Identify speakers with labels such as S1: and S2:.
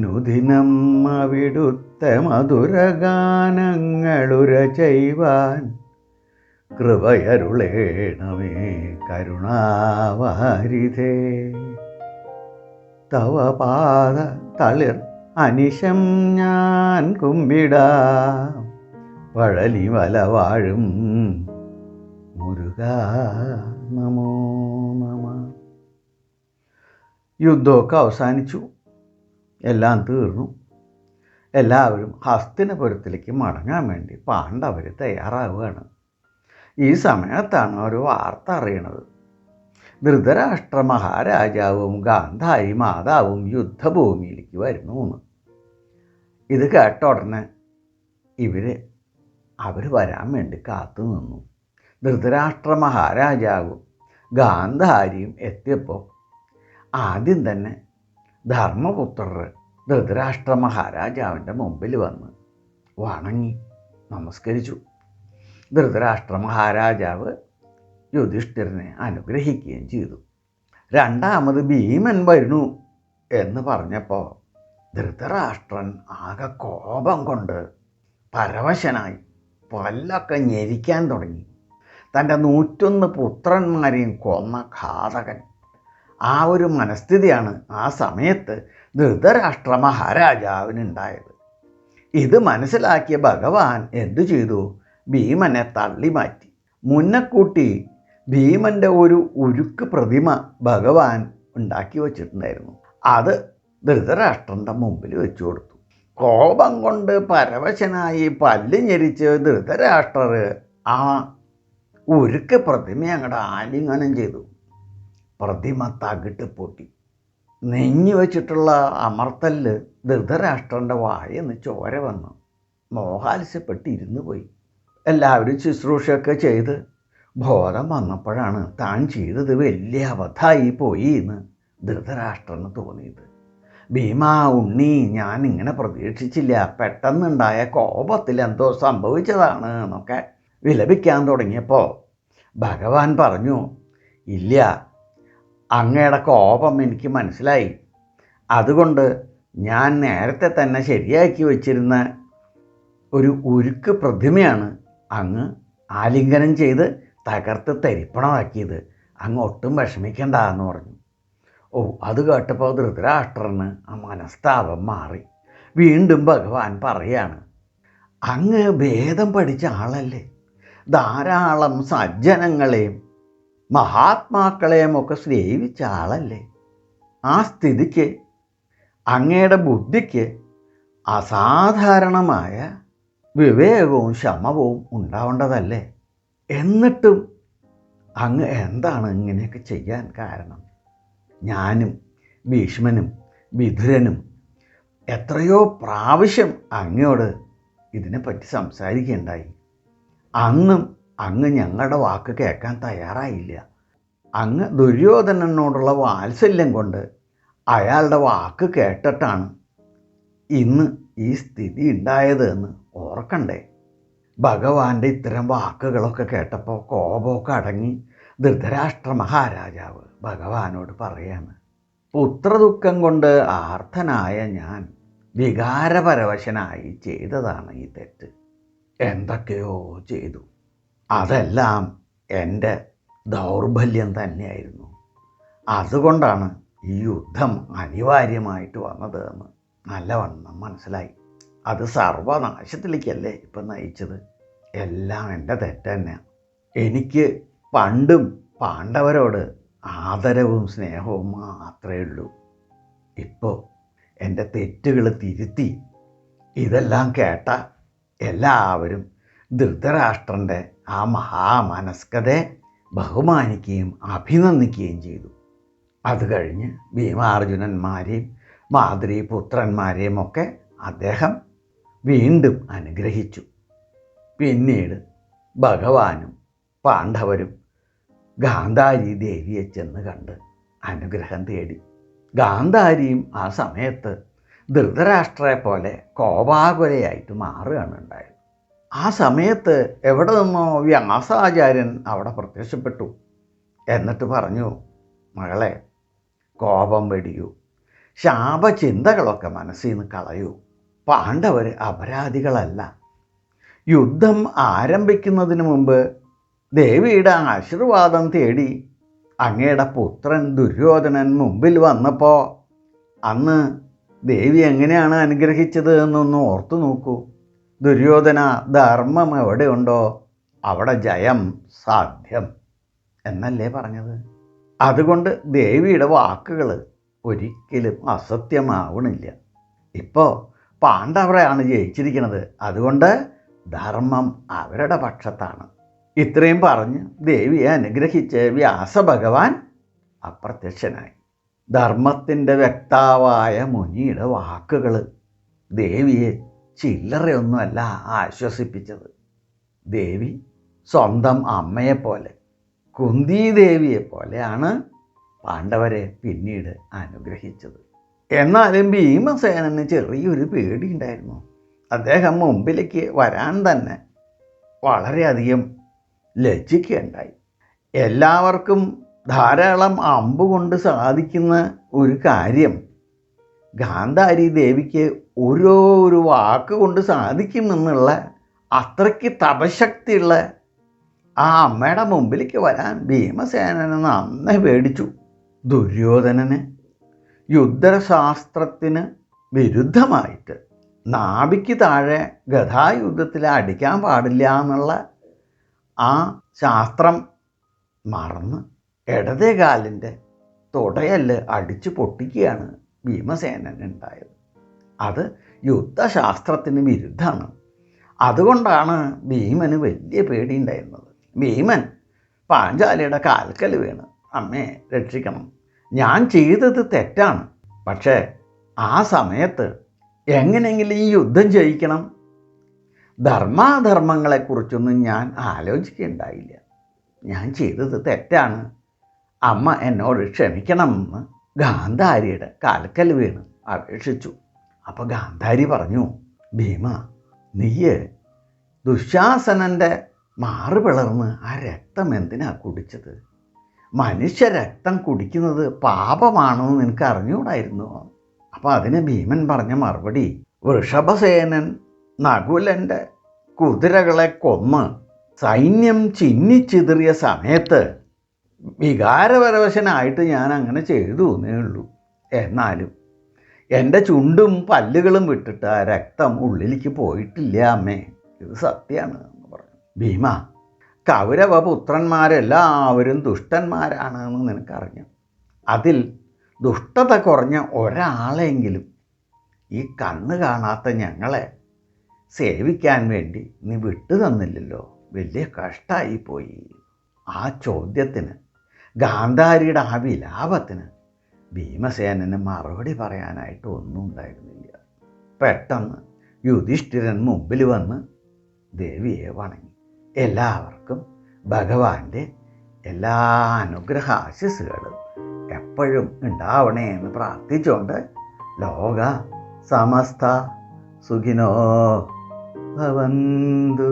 S1: അനുദിനം അവിടുത്തെ മധുരഗാനങ്ങളുര ചെയ്യുവാൻ കൃപയരുളേണമേ കരുണാവാരിതേ തവ പാദ തളിർ അനിശം ഞാൻ കുമ്പിടാം. പഴലി വല വാഴും മുരുക നമോ നമ. യുദ്ധമൊക്കെ അവസാനിച്ചു. എല്ലാം തീർന്നു. എല്ലാവരും ഹസ്തിനപുരത്തിലേക്ക് മടങ്ങാൻ വേണ്ടി പാണ്ഡവർ തയ്യാറാവുകയാണ്. ഈ സമയത്താണ് ഒരു വാർത്ത അറിയണത്. ധൃതരാഷ്ട്ര മഹാരാജാവും ഗാന്ധാരി മാതാവും യുദ്ധഭൂമിയിലേക്ക് വരുന്നു എന്ന്. ഇത് കേട്ട ഉടനെ ഇവർ അവർ വരാൻ വേണ്ടി കാത്തു നിന്നു. ധൃതരാഷ്ട്ര മഹാരാജാവും ഗാന്ധാരിയും എത്തിയപ്പോൾ ആദ്യം തന്നെ ധർമ്മപുത്രർ ധൃതരാഷ്ട്ര മഹാരാജാവിന്റെ മുമ്പിൽ വന്ന് വണങ്ങി നമസ്കരിച്ചു. ധൃതരാഷ്ട്ര മഹാരാജാവ് യുധിഷ്ഠിരനെ അനുഗ്രഹിക്കുകയും ചെയ്തു. രണ്ടാമത് ഭീമൻ വരുന്നു എന്ന് പറഞ്ഞപ്പോൾ ധൃതരാഷ്ട്രൻ ആകെ കോപം കൊണ്ട് പരവശനായി പല്ലൊക്കെ ഞെരിക്കാൻ തുടങ്ങി. തന്റെ നൂറ്റൊന്ന് പുത്രന്മാരെയും കൊന്ന ഘാതകൻ ആ ഒരു മനസ്ഥിതിയാണ് ആ സമയത്ത് ധൃതരാഷ്ട്ര മഹാരാജാവിനുണ്ടായത് ഇത് മനസ്സിലാക്കിയ ഭഗവാൻ എന്തു ചെയ്തു? ഭീമനെ തള്ളി മാറ്റി. മുന്നക്കൂട്ടി ഭീമന്റെ ഒരു ഉരുക്ക് പ്രതിമ ഭഗവാൻ ഉണ്ടാക്കി വച്ചിട്ടുണ്ടായിരുന്നു. അത് ധൃതരാഷ്ട്രന്റെ മുമ്പിൽ വെച്ചു കൊടുത്തു. കോപം കൊണ്ട് പരവശനായി പല്ല് ഞെരിച്ച് ധൃതരാഷ്ട്രർ ആ ഉരുക്ക് പ്രതിമ അങ്ങോട്ട് ആലിംഗനം ചെയ്തു. പ്രതിമ തകിട്ട് പൊട്ടി. നെഞ്ഞു വെച്ചിട്ടുള്ള അമർത്തൽ ധൃതരാഷ്ട്രന്റെ വായെന്ന് ചോര വന്നു. മോഹാത്സ്യപ്പെട്ട് ഇരുന്നു പോയി. എല്ലാവരും ശുശ്രൂഷയൊക്കെ ചെയ്ത് ബോധം വന്നപ്പോഴാണ് താൻ ചെയ്തത് വലിയ അബദ്ധമായി പോയി എന്ന് ധൃതരാഷ്ട്രന് തോന്നിയത്. ഭീമാ ഉണ്ണി ഞാൻ ഇങ്ങനെ പ്രതീക്ഷിച്ചില്ല. പെട്ടെന്നുണ്ടായ കോപത്തിൽ എന്തോ സംഭവിച്ചതാണ് എന്നൊക്കെ വിലപിക്കാൻ തുടങ്ങിയപ്പോൾ ഭഗവാൻ പറഞ്ഞു ഇല്ല അങ്ങയുടെ കോപം എനിക്ക് മനസ്സിലായി. അതുകൊണ്ട് ഞാൻ നേരത്തെ തന്നെ ശരിയാക്കി വച്ചിരുന്ന ഒരു ഉരുക്ക് പ്രതിമയാണ് അങ്ങ് ആലിംഗനം ചെയ്ത് തകർത്ത് തരിപ്പണമാക്കിയത്. അങ്ങ് ഒട്ടും വിഷമിക്കണ്ട എന്ന് പറഞ്ഞു. ഓ അത് കേട്ടപ്പോൾ ധൃതരാഷ്ട്രന് ആ മനസ്താപം മാറി. വീണ്ടും ഭഗവാൻ പറയാണ് അങ്ങ് ഭേദം പഠിച്ച ആളല്ലേ? ധാരാളം സജ്ജനങ്ങളെയും മഹാത്മാക്കളെയും ഒക്കെ സ്നേഹിച്ച ആളല്ലേ? ആ സ്ഥിതിക്ക് അങ്ങയുടെ ബുദ്ധിക്ക് അസാധാരണമായ വിവേകവും ശമവും ഉണ്ടാവേണ്ടതല്ലേ? എന്നിട്ടും അങ്ങ് എന്താണ് ഇങ്ങനെയൊക്കെ ചെയ്യാൻ കാരണം? ഞാനും ഭീഷ്മനും വിധുരനും എത്രയോ പ്രാവശ്യം അങ്ങയോട് ഇതിനെപ്പറ്റി സംസാരിക്കുകയുണ്ടായി. അന്നും അങ്ങ് ഞങ്ങളുടെ വാക്ക് കേൾക്കാൻ തയ്യാറായില്ല. അങ്ങ് ദുര്യോധനനോടുള്ള വാത്സല്യം കൊണ്ട് അയാളുടെ വാക്ക് കേട്ടിട്ടാണ് ഇന്ന് ഈ സ്ഥിതി ഉണ്ടായത് എന്ന് ഓർക്കണ്ടേ? ഭഗവാന്റെ ഇത്തരം വാക്കുകളൊക്കെ കേട്ടപ്പോൾ കോപമൊക്കെ അടങ്ങി ധൃതരാഷ്ട്ര മഹാരാജാവ് ഭഗവാനോട് പറയാണ് പുത്രദുഃഖം കൊണ്ട് ആർത്തനായ ഞാൻ വികാരപരവശനായി ചെയ്തതാണ് ഈ തെറ്റ്. എന്തൊക്കെയോ ചെയ്തു. അതെല്ലാം എന്റെ ദൗർബല്യം തന്നെയായിരുന്നു. അതുകൊണ്ടാണ് ഈ യുദ്ധം അനിവാര്യമായിട്ട് വന്നത് എന്ന് നല്ലവണ്ണം മനസ്സിലായി. അത് സർവനാശത്തിലേക്കല്ലേ ഇപ്പം നയിച്ചത്? എല്ലാം എന്റെ തെറ്റ് എനിക്ക് പണ്ടും പാണ്ഡവരോട് ആദരവും സ്നേഹവും മാത്രമേ ഉള്ളൂ. ഇപ്പോൾ എന്റെ തെറ്റുകൾ തിരുത്തി ഇതെല്ലാം കേട്ട എല്ലാവരും ധൃതരാഷ്ട്രന്റെ ആ മഹാമനസ്കതയെ ബഹുമാനിക്കുകയും അഭിനന്ദിക്കുകയും ചെയ്തു. അത് കഴിഞ്ഞ് ഭീമാർജുനന്മാരെയും മാതൃ പുത്രന്മാരെയും ഒക്കെ അദ്ദേഹം വീണ്ടും അനുഗ്രഹിച്ചു. പിന്നീട് ഭഗവാനും പാണ്ഡവരും ഗാന്ധാരി ദേവിയെ ചെന്ന് കണ്ട് അനുഗ്രഹം തേടി. ഗാന്ധാരിയും ആ സമയത്ത് ധൃതരാഷ്ട്രയെ പോലെ കോപാകുലയായിട്ട് മാറുകയാണ് ഉണ്ടായത്. ആ സമയത്ത് എവിടെ നിന്നോ വ്യാസാചാര്യൻ അവിടെ പ്രത്യക്ഷപ്പെട്ടു. എന്നിട്ട് പറഞ്ഞു മകളെ കോപം വെടിയൂ. ശാപചിന്തകളൊക്കെ മനസ്സിൽ നിന്ന് കളയൂ. പാണ്ഡവർ അപരാധികളല്ല. യുദ്ധം ആരംഭിക്കുന്നതിന് മുമ്പ് ദേവിയുടെ ആശീർവാദം തേടി അങ്ങയുടെ പുത്രൻ ദുര്യോധനൻ മുമ്പിൽ വന്നപ്പോൾ അന്ന് ദേവി എങ്ങനെയാണ് അനുഗ്രഹിച്ചത് എന്നൊന്ന് ഓർത്തു നോക്കൂ. ദുര്യോധന ധർമ്മം എവിടെയുണ്ടോ? അവിടെ ജയം സാധ്യം. എന്നല്ലേ പറഞ്ഞത്? അതുകൊണ്ട് ദേവിയുടെ വാക്കുകൾ ഒരിക്കലും അസത്യമാവണില്ല. ഇപ്പോൾ പാണ്ഡവരെയാണ് ജയിച്ചിരിക്കുന്നത്. അതുകൊണ്ട് ധർമ്മം അവരുടെ പക്ഷത്താണ്. ഇത്രയും പറഞ്ഞ് ദേവിയെ അനുഗ്രഹിച്ച് വ്യാസഭഗവാൻ അപ്രത്യക്ഷനായി. ധർമ്മത്തിന്റെ വ്യക്താവായ മുനിയുടെ വാക്കുകൾ ദേവിയെ ചില്ലറയൊന്നുമല്ല ആശ്വസിപ്പിച്ചത്. ദേവി സ്വന്തം അമ്മയെപ്പോലെ കുന്തിദേവിയെ പോലെയാണ് പാണ്ഡവരെ പിന്നീട് അനുഗ്രഹിച്ചത്. എന്നാലും ഭീമസേനന് ചെറിയൊരു പേടിയുണ്ടായിരുന്നു. അദ്ദേഹം മുമ്പിലേക്ക് വരാൻ തന്നെ വളരെയധികം ലജ്ജിക്കുകയുണ്ടായി. എല്ലാവർക്കും ധാരാളം അമ്പുകൊണ്ട് സാധിക്കുന്ന ഒരു കാര്യം ഗാന്ധാരി ദേവിക്ക് ഓരോ ഒരു വാക്ക് കൊണ്ട് സാധിക്കുമെന്നുള്ള അത്രയ്ക്ക് തപശക്തിയുള്ള ആ അമ്മയുടെ മുമ്പിലേക്ക് വരാൻ ഭീമസേനനെ നന്നെ പേടിച്ചു. ദുര്യോധനന് യുദ്ധശാസ്ത്രത്തിന് വിരുദ്ധമായിട്ട് നാഭിക്ക് താഴെ ഗതായുദ്ധത്തിൽ അടിക്കാൻ പാടില്ല എന്നുള്ള ആ ശാസ്ത്രം മറന്ന് ഇടതേ കാലിന്റെ തുടയൽ അടിച്ചു പൊട്ടിക്കുകയാണ് ഭീമസേനൻ ഉണ്ടായത് അത് യുദ്ധശാസ്ത്രത്തിന് വിരുദ്ധമാണ്. അതുകൊണ്ടാണ് ഭീമന് വലിയ പേടി ഉണ്ടായിരുന്നത് ഭീമൻ പാഞ്ചാലിയുടെ കാൽക്കൽ വീണ് അമ്മയെ രക്ഷിക്കണം. ഞാൻ ചെയ്തത് തെറ്റാണ്. പക്ഷേ ആ സമയത്ത് എങ്ങനെയെങ്കിലും ഈ യുദ്ധം ജയിക്കണം. ധർമാധർമ്മങ്ങളെക്കുറിച്ചൊന്നും ഞാൻ ആലോചിക്കുകയുണ്ടായില്ല. ഞാൻ ചെയ്തത് തെറ്റാണ്. അമ്മ എന്നോട് ക്ഷമിക്കണമെന്ന് ഗാന്ധാരിയുടെ കാൽക്കൽ വീണ് അപേക്ഷിച്ചു. അപ്പോൾ ഗാന്ധാരി പറഞ്ഞു ഭീമ നീയ് ദുശാസനന്റെ മാറ് പിളർന്ന് ആ രക്തം എന്തിനാ കുടിച്ചത്? മനുഷ്യ രക്തം കുടിക്കുന്നത് പാപമാണെന്ന് നിനക്ക് അറിഞ്ഞുകൂടായിരുന്നു അപ്പോൾ അതിന് ഭീമൻ പറഞ്ഞ മറുപടി വൃഷഭസേനൻ നകുലന്റെ കുതിരകളെ കൊന്ന് സൈന്യം ചിന്നിച്ചിതറിയ സമയത്ത് വികാരപരവശനായിട്ട് ഞാൻ അങ്ങനെ ചെയ്തു എന്നേ ഉള്ളൂ. എന്നാലും എന്റെ ചുണ്ടും പല്ലുകളും വിട്ടിട്ട് ആ രക്തം ഉള്ളിലേക്ക് പോയിട്ടില്ല അമ്മേ. ഇത് സത്യമാണ് എന്ന് പറഞ്ഞു. ഭീമ കൗരവ പുത്രന്മാരെല്ലാവരും ദുഷ്ടന്മാരാണ് എന്ന് നിനക്കറിഞ്ഞു? അതിൽ ദുഷ്ടത കുറഞ്ഞ ഒരാളെങ്കിലും ഈ കണ്ണ് കാണാത്ത ഞങ്ങളെ സേവിക്കാൻ വേണ്ടി നീ വിട്ടു തന്നില്ലല്ലോ വലിയ കഷ്ടമായി പോയി ആ ചോദ്യത്തിന് ഗാന്ധാരിയുടെ ആ വിലാപത്തിന് ഭീമസേനന് മറുപടി പറയാനായിട്ട് ഒന്നും ഉണ്ടായിരുന്നില്ല. പെട്ടെന്ന് യുധിഷ്ഠിരൻ മുമ്പിൽ വന്ന് ദേവിയെ വണങ്ങി. എല്ലാവർക്കും ഭഗവാന്റെ എല്ലാ അനുഗ്രഹ ആശിസ്സുകളും എപ്പോഴും ഉണ്ടാവണേ എന്ന് പ്രാർത്ഥിച്ചുകൊണ്ട് ലോക സമസ്ത സുഖിനോ ഭവന്തു.